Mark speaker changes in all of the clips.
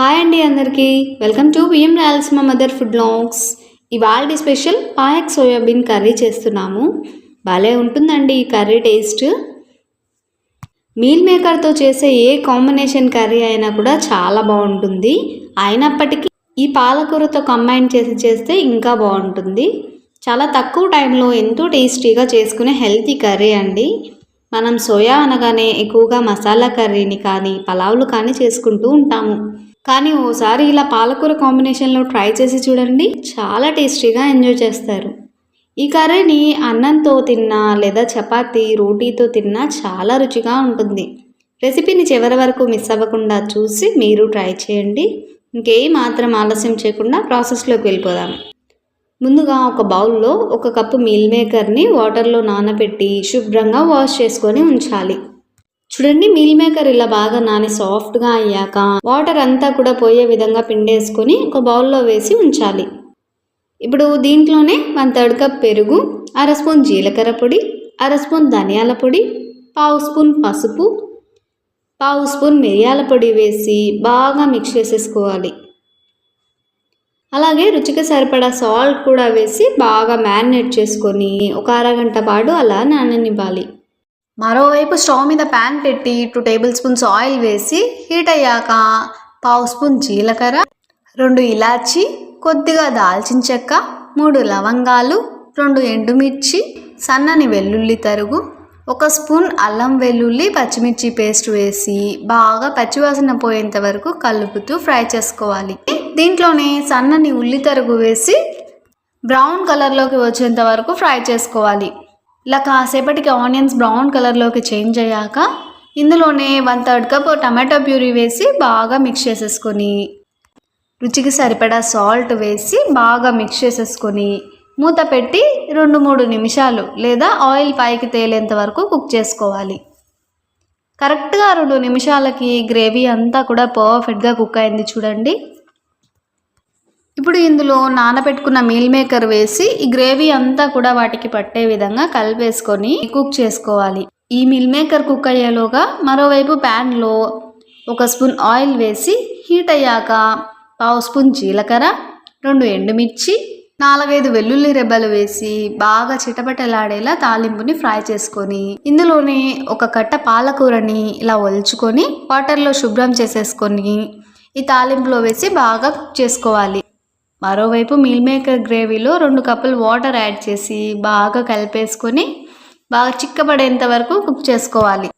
Speaker 1: Hi అండి అందరికీ. Welcome to బియ్యం రాయల్స్ మా మదర్ ఫుడ్ లాంగ్స్ ఇవాళ స్పెషల్ పాయక్ సోయాబీన్ కర్రీ చేస్తున్నాము. భలే ఉంటుందండి ఈ కర్రీ టేస్ట్. మీల్ మేకర్తో చేసే ఏ కాంబినేషన్ కర్రీ అయినా కూడా చాలా బాగుంటుంది. అయినప్పటికీ ఈ పాలకూరతో కంబైన్ చేసి చేస్తే ఇంకా బాగుంటుంది. చాలా తక్కువ టైంలో ఎంతో టేస్టీగా చేసుకునే హెల్తీ కర్రీ అండి. మనం సోయా అనగానే ఎక్కువగా మసాలా కర్రీని కానీ పలావులు కానీ చేసుకుంటూ ఉంటాము. కానీ ఓసారి ఇలా పాలకూర కాంబినేషన్లో ట్రై చేసి చూడండి. చాలా టేస్టీగా ఎంజాయ్ చేస్తారు. ఈ కర్రీని అన్నంతో తిన్నా లేదా చపాతీ రోటీతో తిన్నా చాలా రుచిగా ఉంటుంది. రెసిపీని చివరి వరకు మిస్ అవ్వకుండా చూసి మీరు ట్రై చేయండి. ఇంకే మాత్రం ఆలస్యం చేయకుండా ప్రాసెస్లోకి వెళ్ళిపోదాం. ముందుగా ఒక బౌల్లో ఒక కప్పు మీల్ మేకర్ని వాటర్లో నానబెట్టి శుభ్రంగా వాష్ చేసుకొని ఉంచాలి. చూడండి మీల్ మేకర్ ఇలా బాగా నాని సాఫ్ట్గా అయ్యాక వాటర్ అంతా కూడా పోయే విధంగా పిండేసుకొని ఒక బౌల్లో వేసి ఉంచాలి. ఇప్పుడు దీంట్లోనే వన్ థర్డ్ కప్ పెరుగు అర స్పూన్ జీలకర్ర పొడి అర స్పూన్ ధనియాల పొడి పావు స్పూన్ పసుపు పావు స్పూన్ మిరియాల పొడి వేసి బాగా మిక్స్ చేసేసుకోవాలి. అలాగే రుచికి సరిపడా సాల్ట్ కూడా వేసి బాగా మ్యారినేట్ చేసుకొని ఒక అరగంట పాటు అలా నాననివ్వాలి. మరోవైపు స్టవ్ మీద ప్యాన్ పెట్టి టూ టేబుల్ స్పూన్స్ ఆయిల్ వేసి హీట్ అయ్యాక పావు స్పూన్ జీలకర్ర రెండు ఇలాచి కొద్దిగా దాల్చిన చెక్క మూడు లవంగాలు రెండు ఎండుమిర్చి సన్నని వెల్లుల్లి తరుగు ఒక స్పూన్ అల్లం వెల్లుల్లి పచ్చిమిర్చి పేస్ట్ వేసి బాగా పచ్చివాసన పోయేంత వరకు కలుపుతూ ఫ్రై చేసుకోవాలి. దీంట్లోనే సన్నని ఉల్లి తరుగు వేసి బ్రౌన్ కలర్లోకి వచ్చేంత వరకు ఫ్రై చేసుకోవాలి. ఇలా కాసేపటికి ఆనియన్స్ బ్రౌన్ కలర్లోకి చేంజ్ అయ్యాక ఇందులోనే one third cup tomato puree వేసి బాగా మిక్స్ చేసేసుకొని రుచికి సరిపడా సాల్ట్ వేసి బాగా మిక్స్ చేసేసుకొని మూత పెట్టి రెండు మూడు నిమిషాలు లేదా ఆయిల్ పైకి తేలేంత వరకు కుక్ చేసుకోవాలి. కరెక్ట్గా రెండు నిమిషాలకి గ్రేవీ అంతా కూడా పర్ఫెక్ట్గా కుక్ అయింది చూడండి. ఇప్పుడు ఇందులో నానబెట్టుకున్న మీల్ మేకర్ వేసి ఈ గ్రేవీ అంతా కూడా వాటికి పట్టే విధంగా కలిపేసుకొని కుక్ చేసుకోవాలి. ఈ మీల్ మేకర్ కుక్ అయ్యేలోగా మరోవైపు ప్యాన్లో ఒక స్పూన్ ఆయిల్ వేసి హీట్ అయ్యాక పావు స్పూన్ జీలకర్ర రెండు ఎండుమిర్చి నాలుగైదు వెల్లుల్లి రెబ్బలు వేసి బాగా చిటపటలాడేలా తాలింపుని ఫ్రై చేసుకొని ఇందులోనే ఒక కట్ట పాలకూరని ఇలా ఒలుచుకొని వాటర్లో శుభ్రం చేసేసుకొని ఈ తాలింపులో వేసి బాగా కుక్ చేసుకోవాలి. మరోవైపు మీల్ మేకర్ గ్రేవీలో రెండు కప్పులు వాటర్ యాడ్ చేసి బాగా కలిపేసుకొని బాగా చిక్కబడేంత వరకు కుక్ చేసుకోవాలి.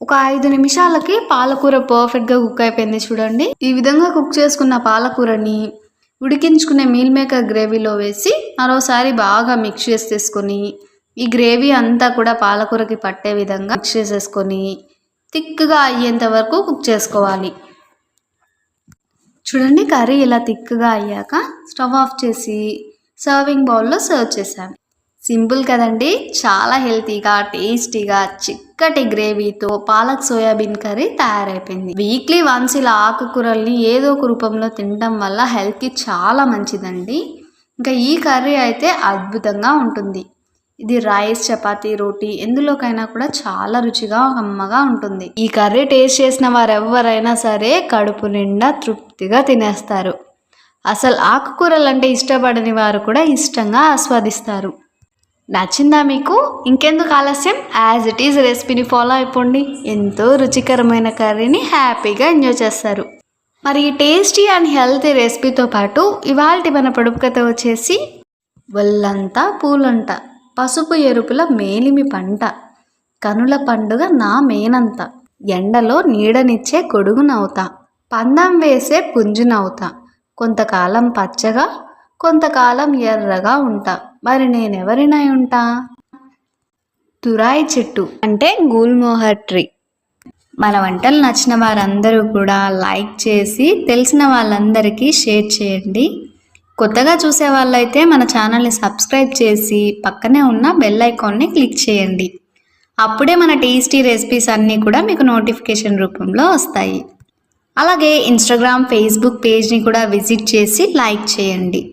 Speaker 1: ఒక ఐదు నిమిషాలకి పాలకూర పర్ఫెక్ట్గా కుక్ అయిపోయింది చూడండి. ఈ విధంగా కుక్ చేసుకున్న పాలకూరని ఉడికించుకునే మీల్ మేకర్ గ్రేవీలో వేసి మరోసారి బాగా మిక్స్ చేసేసుకొని ఈ గ్రేవీ అంతా కూడా పాలకూరకి పట్టే విధంగా మిక్స్ చేసేసుకొని థిక్గా అయ్యేంత వరకు కుక్ చేసుకోవాలి. చూడండి కర్రీ ఇలా థిక్గా అయ్యాక స్టవ్ ఆఫ్ చేసి సర్వింగ్ బౌల్లో సర్వ్ చేశాను సింపుల్ కదండి చాలా హెల్తీగా టేస్టీగా చిక్కటి గ్రేవీతో పాలక్ సోయాబీన్ కర్రీ తయారైపోయింది. వీక్లీ వన్స్ ఇలా ఆకుకూరల్ని ఏదో ఒక రూపంలో తినడం వల్ల హెల్త్కి చాలా మంచిదండి. ఇంకా ఈ కర్రీ అయితే అద్భుతంగా ఉంటుంది. ఇది రైస్ చపాతీ రోటీ ఎందులోకైనా కూడా చాలా రుచిగా అమ్మగా ఉంటుంది. ఈ కర్రీ టేస్ట్ చేసిన వారెవరైనా సరే కడుపు నిండా తృప్తిగా తినేస్తారు. అసలు ఆకుకూరలు అంటే ఇష్టపడని వారు కూడా ఇష్టంగా ఆస్వాదిస్తారు. నచ్చిందా మీకు? ఇంకెందుకు ఆలస్యం? యాజ్ ఇట్ ఈజ్ రెసిపీని ఫాలో అయిపోండి. ఎంతో రుచికరమైన కర్రీని హ్యాపీగా ఎంజాయ్ చేస్తారు. మరి ఈ టేస్టీ అండ్ హెల్తీ రెసిపీతో పాటు ఇవాళ మన పొడుపు కథ వచ్చేసి ఒళ్ళంతా పూలంట పసుపు ఎరుపుల మేలిమి పంట కనుల పండుగ నా మేనంత ఎండలో నీడనిచ్చే కొడుగునవుతా పందం వేసే పుంజునవుతా. కొంతకాలం పచ్చగా కొంతకాలం ఎర్రగా ఉంటా. మరి నేనెవరినై ఉంటా? తురాయి చెట్టు అంటే గూల్మోహర్ ట్రీ. మన వంటలు నచ్చిన వారందరూ కూడా లైక్ చేసి తెలిసిన వాళ్ళందరికీ షేర్ చేయండి. కొత్తగా చూసే వాళ్ళైతే మన ఛానల్ని సబ్స్క్రైబ్ చేసి పక్కనే ఉన్న బెల్ ఐకాన్ని క్లిక్ చేయండి. అప్పుడే మన టేస్టీ రెసిపీస్ అన్నీ కూడా మీకు నోటిఫికేషన్ రూపంలో వస్తాయి. అలాగే ఇన్స్టాగ్రామ్ ఫేస్బుక్ పేజ్ని కూడా విజిట్ చేసి లైక్ చేయండి.